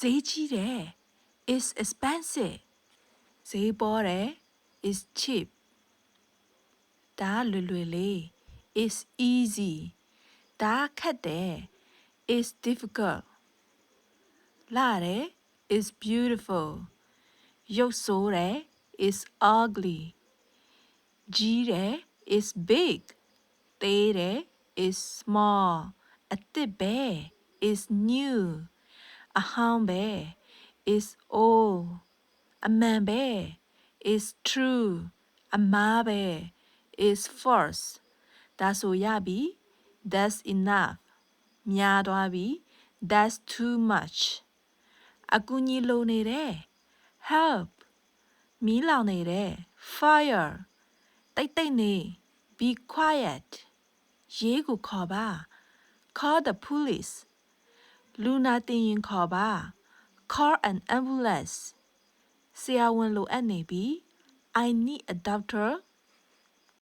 ဈေးကြီးတယ် is expensive ဈေးပေါ်တယ် is cheap ဒါလွယ်လွယ်လေး is easy ဒါခက်တယ် is difficult လာတယ် is beautiful ရုပ်ဆိုးတယ် is ugly ကြီးတယ် is big သေးတယ် is small အသစ်ပဲ is new အဟောင်းပဲ is old အမှန်ပဲ is true အမှားပဲ is false ဒါဆိုရပြီ that's enough များသွားပြီ that's too much အကူကြီးလိုနေတယ် help မီးလောင်နေတယ် fire တိတ်တိတ်နေ be quiet ရေးကိုခေါ်ပါ call the police လူနာတင်ရင်ခေါ်ပါ call an ambulance ဆရာဝန်လိုအပ်နေပြီ I need a doctor